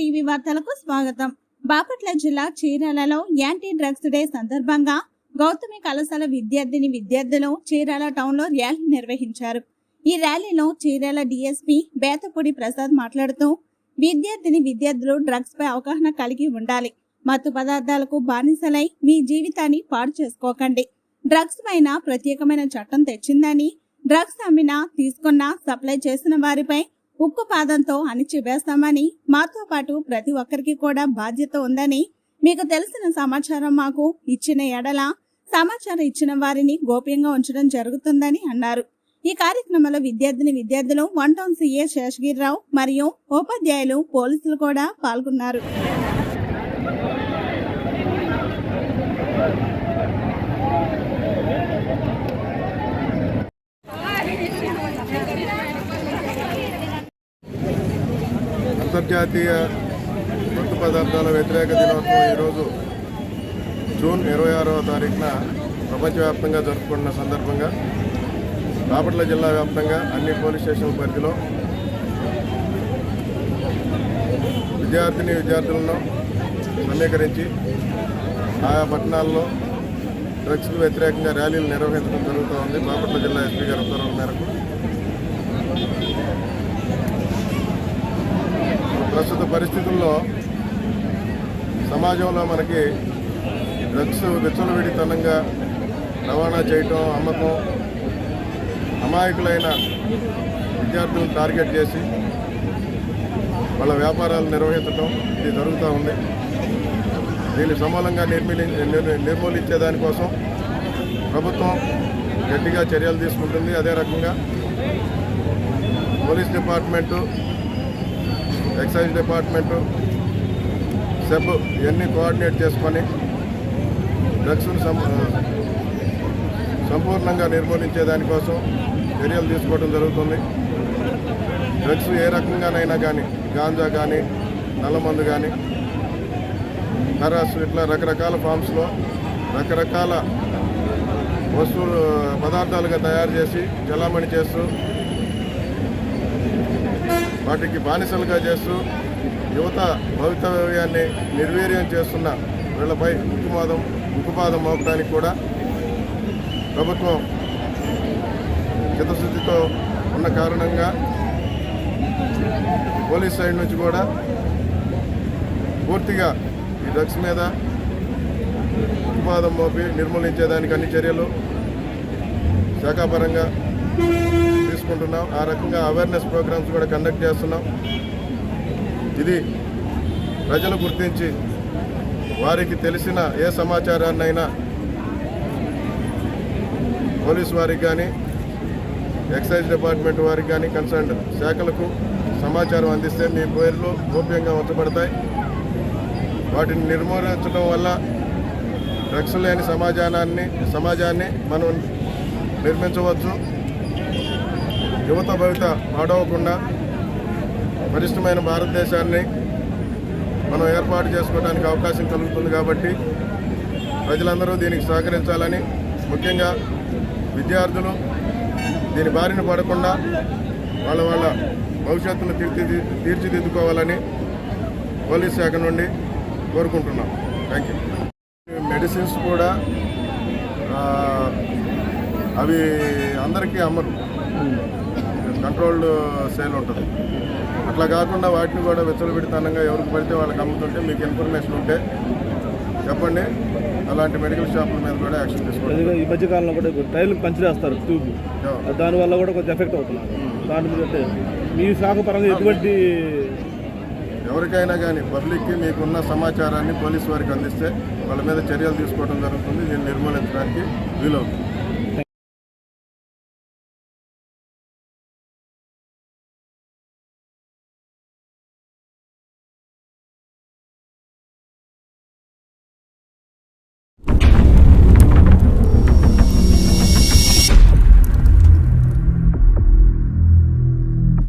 TV వార్తలకు స్వాగతం. బాపట్ల జిల్లా చీరాలలో యాంటీ డ్రగ్స్ డే సందర్భంగా గౌతమి కళాశాల విద్యార్థిని విద్యార్థులు చీరాల టౌన్లో ర్యాలీ నిర్వహించారు. ఈ ర్యాలీలో చీరాల డిఎస్పి బేతపూడి ప్రసాద్ మాట్లాడుతూ విద్యార్థిని విద్యార్థులు డ్రగ్స్ పై అవగాహన కలిగి ఉండాలి. మత్తు పదార్థాలకు బానిసలై మీ జీవితాన్ని పాడు చేసుకోకండి. డ్రగ్స్ పైన ప్రత్యేకమైన చట్టం తెచ్చిందని డ్రగ్స్ అమ్మినా తీసుకున్నా సప్లై చేసిన వారిపై ఉక్కు పాదంతో అణిచివేస్తామని మాతో పాటు ప్రతి ఒక్కరికి కూడా బాధ్యత ఉందని మీకు తెలిసిన సమాచారం మాకు ఇచ్చిన ఎడల సమాచారం ఇచ్చిన వారిని గోప్యంగా ఉంచడం జరుగుతుందని అన్నారు. ఈ కార్యక్రమంలో విద్యార్థిని విద్యార్థులు వన్ టౌన్ సీఏ శేషగిరిరావు మరియు ఉపాధ్యాయులు పోలీసులు కూడా పాల్గొన్నారు. అంతర్జాతీయ మత్తు పదార్థాల వ్యతిరేక దినోత్సవం ఈరోజు జూన్ ఇరవై ఆరవ తారీఖున ప్రపంచవ్యాప్తంగా జరుపుకున్న సందర్భంగా బాపట్ల జిల్లా వ్యాప్తంగా అన్ని పోలీస్ స్టేషన్ల పరిధిలో విద్యార్థిని విద్యార్థులను సమీకరించి ఆయా పట్టణాల్లో డ్రగ్స్కు వ్యతిరేకంగా ర్యాలీలు నిర్వహించడం జరుగుతూ ఉంది బాపట్ల జిల్లా ఎస్పీ గారి ఉత్తర్వుల మేరకు ప్రస్తుత పరిస్థితుల్లో సమాజంలో మనకి డ్రగ్స్ విచ్చలవిడితనంగా రవాణా చేయటం అమ్మకం అమాయకులైన విద్యార్థులను టార్గెట్ చేసి వాళ్ళ వ్యాపారాలు నిర్వహించడం ఇది జరుగుతూ ఉంది. దీన్ని సమూలంగా నిర్మూలి నిర్- నిర్మూలించే దానికోసం ప్రభుత్వం గట్టిగా చర్యలు తీసుకుంటుంది. అదే రకంగా police department excise department SEB ఇవన్నీ కోఆర్డినేట్ చేసుకొని డ్రగ్స్ను సం సంపూర్ణంగా నిర్మూలించే దానికోసం చర్యలు తీసుకోవడం జరుగుతుంది. డ్రగ్స్ ఏ రకంగానైనా కానీ గాంజా కానీ నల్లమందు కానీ హరాస్ ఇట్లా రకరకాల ఫామ్స్లో రకరకాల వస్తువులు పదార్థాలుగా తయారు చేసి చలామణి చేస్తూ వాటికి బానిసలుగా చేస్తూ యువత భవితవ్యాన్ని నిర్వీర్యం చేస్తున్న వీళ్ళపై ఉక్కుపాదం ఉక్కుపాదం మోపడానికి కూడా ప్రభుత్వం చిత్తశుద్ధితో ఉన్న కారణంగా పోలీస్ సైడ్ నుంచి కూడా పూర్తిగా ఈ డ్రగ్స్ మీద ఉక్కుపాదం మోపి నిర్మూలించేదానికి అన్ని చర్యలు శాఖాపరంగా తీసుకుంటున్నాం ఆ రకంగా అవేర్నెస్ ప్రోగ్రామ్స్ కూడా కండక్ట్ చేస్తున్నాం. ఇది ప్రజలు గుర్తించి వారికి తెలిసిన ఏ సమాచారాన్నైనా పోలీస్ వారికి కానీ ఎక్సైజ్ డిపార్ట్మెంట్ వారికి కానీ కన్సర్న్ శాఖలకు సమాచారం అందిస్తే మీ పేర్లు గోప్యంగా ఉంచబడతాయి. వాటిని నిర్మూలించడం వల్ల డ్రగ్స్ లేని సమాజానాన్ని సమాజాన్ని మనం నిర్మించవచ్చు. యువత భవిత పాడవకుండా పరిష్టమైన భారతదేశాన్ని మనం ఏర్పాటు చేసుకోవడానికి అవకాశం కలుగుతుంది కాబట్టి ప్రజలందరూ దీనికి సహకరించాలని ముఖ్యంగా విద్యార్థులు దీని బారిన పడకుండా వాళ్ళ వాళ్ళ భవిష్యత్తును తీర్చి తీర్చిదిద్దుకోవాలని పోలీస్ శాఖ నుండి కోరుకుంటున్నాం. థ్యాంక్ యూ మెడిసిన్స్ కూడా అవి అందరికీ అమ్మరు. కంట్రోల్డ్ సేల్ ఉంటుంది. అట్లా కాకుండా వాటిని కూడా విచ్చలవిడితనంగా ఎవరికి పడితే వాళ్ళకి అమ్ముతుంటే మీకు ఇన్ఫర్మేషన్ ఉంటే చెప్పండి. అలాంటి మెడికల్ షాపుల మీద కూడా యాక్షన్ తీసుకోండి. ఈ మధ్యకాలంలో కూడా టైర్లు పంచివేస్తారు ట్యూబ్. దానివల్ల కూడా కొంచెం ఎఫెక్ట్ అవుతున్నారు. దాని మీద మీ శాఖ పరంగా ఎటువంటి ఎవరికైనా కానీ పబ్లిక్కి మీకున్న సమాచారాన్ని పోలీసు వారికి అందిస్తే వాళ్ళ మీద చర్యలు తీసుకోవడం జరుగుతుంది. దీన్ని నిర్మూలించడానికి వీలవుతుంది.